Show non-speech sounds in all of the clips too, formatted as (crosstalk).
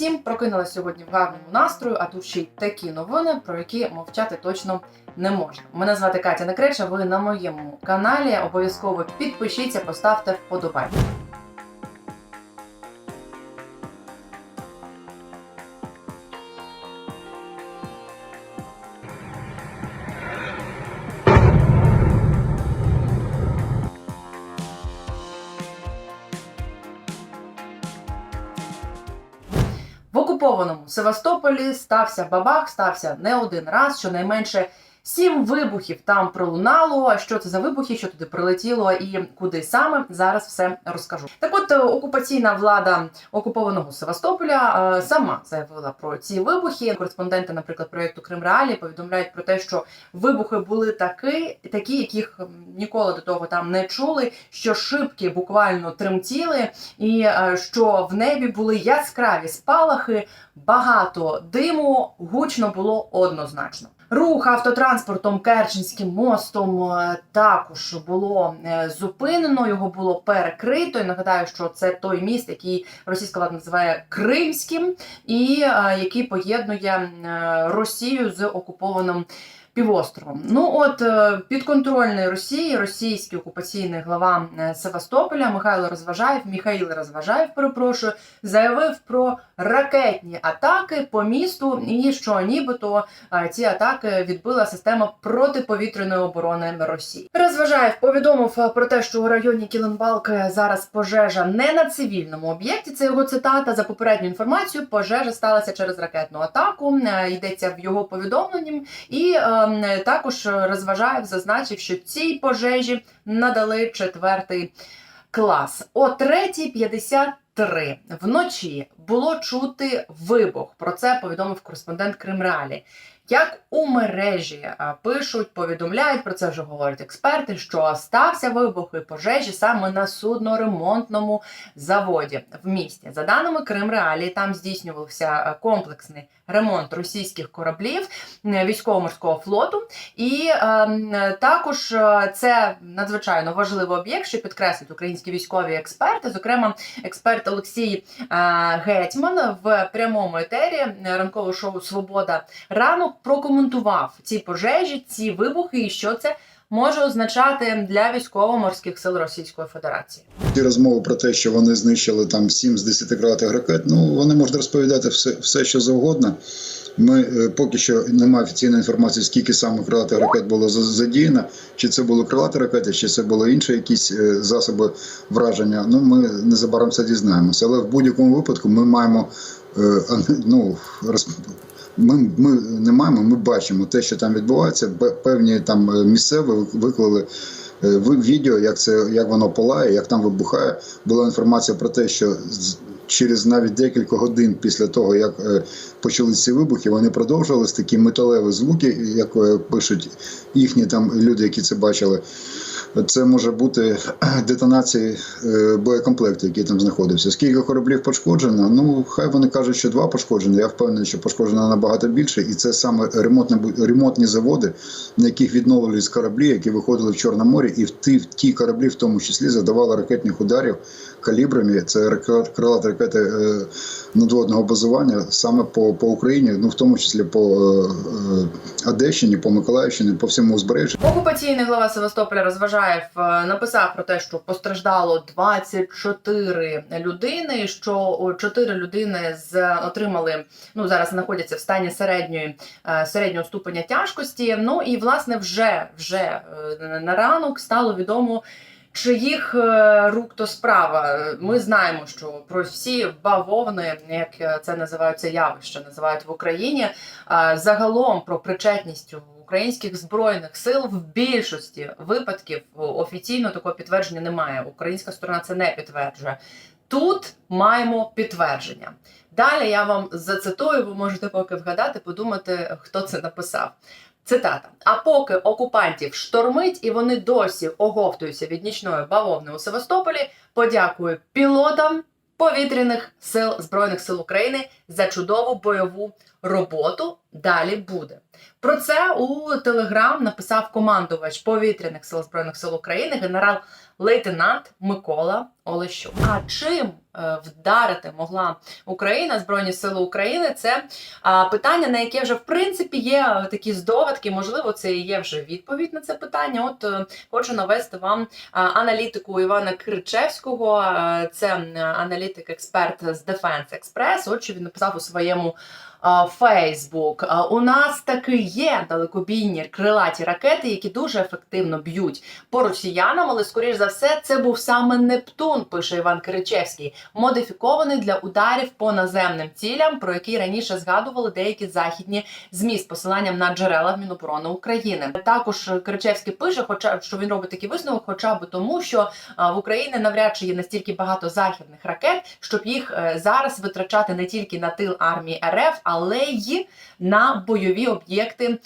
всім! прокинула сьогодні в гарному настрою, а тут ще й такі новини, про які мовчати точно не можна. Мене звати Катя Некреча. Ви на моєму каналі. Обов'язково підпишіться, поставте вподобайку. Окупованому. Севастополі стався бабах, стався не один раз, щонайменше сім вибухів там пролунало. Що це за вибухи, що туди прилетіло і куди саме зараз все розкажу. Так, от е, окупаційна влада окупованого Севастополя е, сама заявила про ці вибухи. Кореспонденти, наприклад, проєкту Крим Реалі повідомляють про те, що вибухи були такі, такі, яких ніколи до того там не чули. Що шибки буквально тремтіли, і е, що в небі були яскраві спалахи, багато диму, гучно було однозначно. Рух автотранспортом Керченським мостом е, також було е, зупинено. Його було перекрито. І нагадаю, що це той міст, який російська влада називає Кримським, і е, який поєднує Росію з окупованим. Півостровом. Ну от е, підконтрольний Росії, російський окупаційний глава е, Севастополя Михайло Розважаєв, Михаїл Розважаєв, перепрошую, заявив про ракетні атаки по місту, і що нібито е, ці атаки відбила система протиповітряної оборони Росії. Розважаєв повідомив про те, що у районі Кіленбалки зараз пожежа не на цивільному об'єкті. Це його цитата. За попередню інформацію, пожежа сталася через ракетну атаку. Йдеться в його повідомленні, і також Розважаєв зазначив, що цій пожежі надали четвертий клас. О 3.53 вночі було чути вибух. Про це повідомив кореспондент Кримреалі. Як у мережі пишуть, повідомляють про це вже говорять експерти, що стався вибух і пожежі саме на судноремонтному заводі в місті. За даними Кримреалії, там здійснювався е, комплексний ремонт російських кораблів е, військово-морського флоту. І е, також е, це надзвичайно важливий об'єкт, що підкреслюють українські військові експерти. Зокрема, експерт Олексій е, Гетьман в прямому етері е, ранкового шоу Свобода ранок прокоментував ці пожежі, ці вибухи і що це може означати для військово-морських сил Російської Федерації. Ті розмови про те, що вони знищили там 7 з 10 крилатих ракет, ну вони можуть розповідати все, все що завгодно. Ми е, поки що немає офіційної інформації, скільки саме крилатих ракет було за- задіяно, чи це були крилаті ракети, чи це були інші якісь е, засоби враження. Ну ми незабаром це дізнаємося. Але в будь-якому випадку ми маємо е, ну. Ми, ми не маємо, ми бачимо те, що там відбувається. Пе- Певні там е, місцеві виклали е, відео, як це як воно палає, як там вибухає. Була інформація про те, що через навіть декілька годин після того, як е, почали ці вибухи, вони продовжувалися такі металеві звуки, як е, пишуть їхні там люди, які це бачили. Це може бути (clears throat) детонації е, боєкомплекту, який там знаходився. Скільки кораблів пошкоджено? Ну хай вони кажуть, що два пошкоджені. Я впевнений, що пошкоджено набагато більше, і це саме ремонтні бу- ремонтні заводи, на яких відновлюють кораблі, які виходили в Чорне море, і в ті, в ті кораблі, в тому числі, задавали ракетних ударів калібрами. Це крилаті ракети е, надводного базування саме по, по Україні, ну в тому числі по е, е, Одещині, по Миколаївщині, по всьому узбережжю. Окупаційний глава Севастополя Розважаєв написав про те, що постраждало 24 людини. Що 4 людини з отримали ну зараз знаходяться в стані середньої середнього ступеня тяжкості. Ну і власне вже вже на ранок стало відомо. Чиїх е, рук то справа? Ми знаємо, що про всі бавовни, як е, це називають це явище, називають в Україні. е, Загалом про причетність українських збройних сил в більшості випадків офіційно такого підтвердження немає. Українська сторона це не підтверджує. Тут маємо підтвердження. Далі я вам зацитую, ви можете поки вгадати, подумати, хто це написав. Цитата: А поки окупантів штормить і вони досі оговтуються від нічної бавовни у Севастополі, подякую пілотам повітряних сил Збройних сил України за чудову бойову роботу. Далі буде. Про це у Телеграм написав командувач повітряних сил збройних сил України генерал-лейтенант Микола Олещук. А чим е, вдарити могла Україна, Збройні Сили України? Це питання, на яке вже в принципі є е, такі здогадки. Можливо, це і є вже відповідь на це питання. От е, хочу навести вам аналітику Івана Кричевського. Це аналітик-експерт з Defense Express. От що він написав у своєму Фейсбук. У нас таки є далекобійні крилаті ракети, які дуже ефективно б'ють по росіянам, але скоріш за все це був саме Нептун, пише Іван Киричевський, модифікований для ударів по наземним цілям, про які раніше згадували деякі західні змі з посиланням на джерела в Міноборони України. Також Киричевський пише, хоча що він робить такий висновок, хоча б тому, що в Україні навряд чи є настільки багато західних ракет, щоб їх е, зараз витрачати не тільки на тил армії РФ, але й на бойові об'єкти.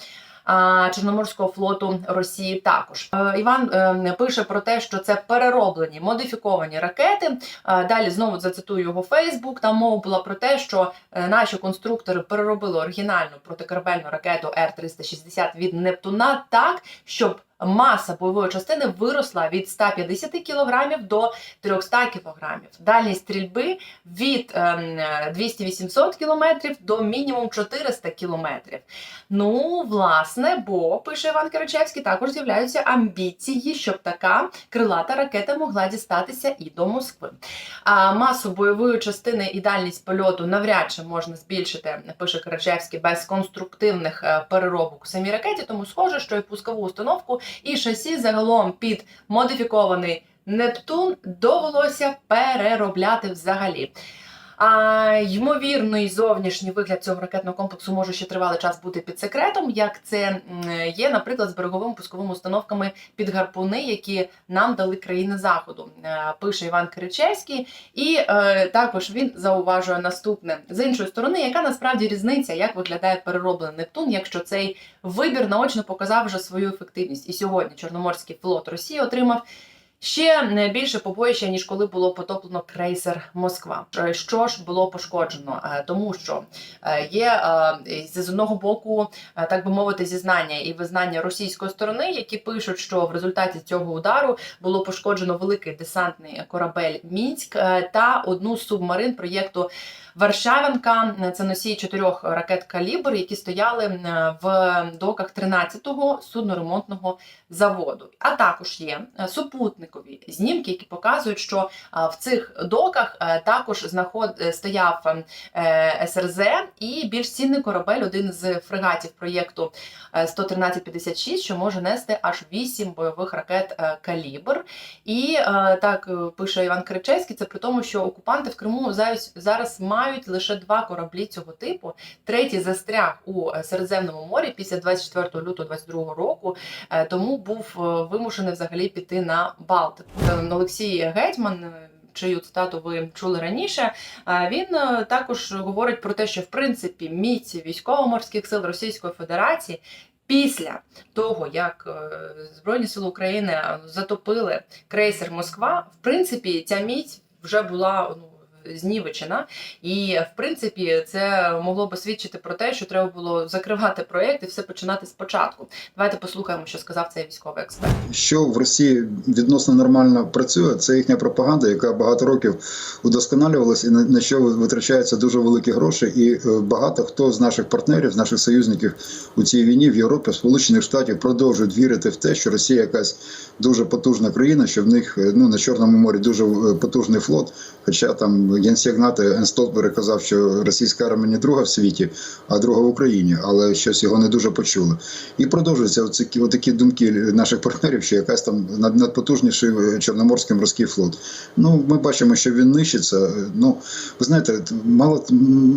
Чорноморського флоту Росії також Е, Іван е, пише про те, що це перероблені модифіковані ракети. Е, Далі знову зацитую його Фейсбук. Там мова була про те, що наші конструктори переробили оригінальну протикорабельну ракету Р-360 від Нептуна так, щоб маса бойової частини виросла від 150 кг до 300 кг. Дальність стрільби від ем, 200-800 км до мінімум 400 км. Ну, власне, бо пише Іван Киричевський, також з'являються амбіції, щоб така крилата ракета могла дістатися і до Москви. А масу бойової частини і дальність польоту навряд чи можна збільшити, пише Киричевський, без конструктивних е, переробок у самій ракеті. Тому схоже, що і пускову установку, і шасі загалом під модифікований Нептун довелося переробляти взагалі. А ймовірний зовнішній вигляд цього ракетного комплексу може ще тривалий час бути під секретом, як це є, наприклад, з береговими пусковими установками під гарпуни, які нам дали країни заходу. Е, Пише Іван Киричевський, і е, також він зауважує наступне з іншої сторони, яка насправді різниця, як виглядає перероблений Нептун, якщо цей вибір наочно показав вже свою ефективність. І сьогодні Чорноморський флот Росії отримав. Ще не більше побоїще, ніж коли було потоплено крейсер Москва. Е, Що ж було пошкоджено? Е, Тому що е, є е, з одного боку, е, так би мовити, зізнання і визнання російської сторони, які пишуть, що в результаті цього удару було пошкоджено великий десантний корабель Мінськ е, та одну з субмарин проєкту. Варшавянка це носії чотирьох ракет калібр, які стояли е, в доках 13-го судноремонтного заводу. А також є е, супутникові знімки, які показують, що е, в цих доках е, також знаход е, стояв е, СРЗ і більш цінний корабель, один з фрегатів проєкту е, 11356, що може нести аж 8 бойових ракет е, калібр. І е, так е, пише Іван Кричевський, це при тому, що окупанти в Криму зараз, зараз мають лише два кораблі цього типу. Третій застряг у е, Середземному морі після 24 лютого 22 року, е, тому був е, вимушений взагалі піти на Балтику. Олексій Гетьман. Чию цитату ви чули раніше, він також говорить про те, що в принципі міць військово-морських сил Російської Федерації після того, як Збройні Сили України затопили крейсер Москва, в принципі, ця міць вже була ну. Знівечена, і в принципі це могло би свідчити про те, що треба було закривати проєкт і все починати спочатку. Давайте послухаємо, що сказав цей військовий експерт. Що в Росії відносно нормально працює, це їхня пропаганда, яка багато років удосконалювалася і на, що витрачаються дуже великі гроші. І е, багато хто з наших партнерів, з наших союзників у цій війні в Європі, в Сполучених Штатів продовжують вірити в те, що Росія якась дуже потужна країна, що в них е, ну на Чорному морі дуже е, потужний флот. Хоча там генсек НАТО Ен Столтберг казав, що російська армія не друга в світі, а друга в Україні, але щось його не дуже почули. І продовжуються оці, отакі думки наших партнерів, що якась там надпотужніший е, Чорноморський морський флот. Ну, ми бачимо, що він нищиться. Ну, ви знаєте, мало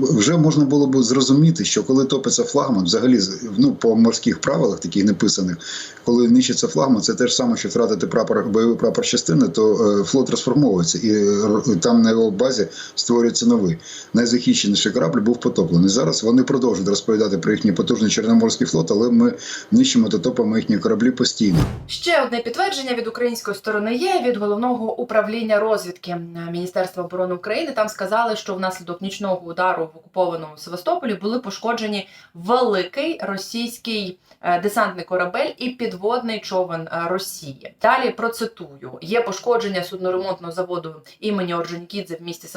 вже можна було б зрозуміти, що коли топиться флагман, взагалі ну, по морських правилах, таких неписаних, коли нищиться флагман, це те ж саме, що втратити прапор бойовий прапор частини, то е, флот розформовується, і там на його базі створюється, новий. Найзахищеніший корабль був потоплений. Зараз вони продовжують розповідати про їхній потужний Чорноморський флот, але ми нищимо та топимо їхні кораблі постійно. Ще одне підтвердження від української сторони є від головного управління розвідки Міністерства оборони України. Там сказали, що внаслідок нічного удару в окупованому Севастополі були пошкоджені великий російський е, десантний корабель і підводний човен е, Росії. Далі процитую: є пошкодження судноремонтного заводу імені Орджонікідзе в місті Севастополі,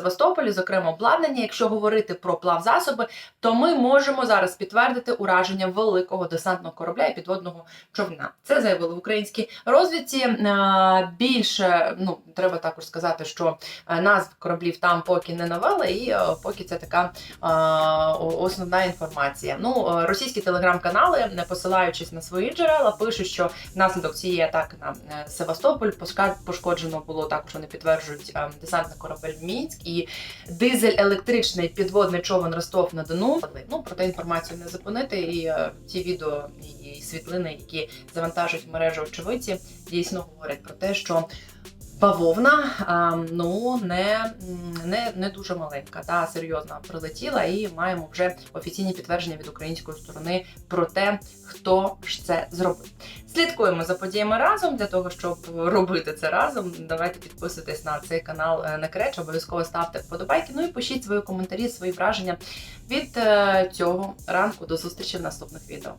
зокрема обладнання. Якщо говорити про плавзасоби, то ми можемо зараз підтвердити ураження великого десантного корабля і підводного човна. Це заявили в українській розвідці. Е, Більше ну треба також сказати, що е, назв кораблів там поки не навели, і е, поки це така основна інформація. Ну російські телеграм-канали, не посилаючись на свої джерела, пишуть, що внаслідок цієї атаки на Севастополь пошкоджено було також. Вони підтверджують десантний корабель Мінськ і дизель-електричний підводний човен Ростов на Дону. Ну проте інформацію не зупинити. І е, ті відео і світлини, які завантажують мережу очевидці, дійсно говорять про те, що. Бавовна ну не, не, не дуже маленька, та серйозна прилетіла, і маємо вже офіційні підтвердження від української сторони про те, хто ж це зробив. Слідкуємо за подіями разом для того, щоб робити це разом. Давайте підписуйтесь на цей канал е, Некреч, обов'язково ставте вподобайки. Ну і пишіть свої коментарі, свої враження від е, цього ранку. До зустрічі в наступних відео.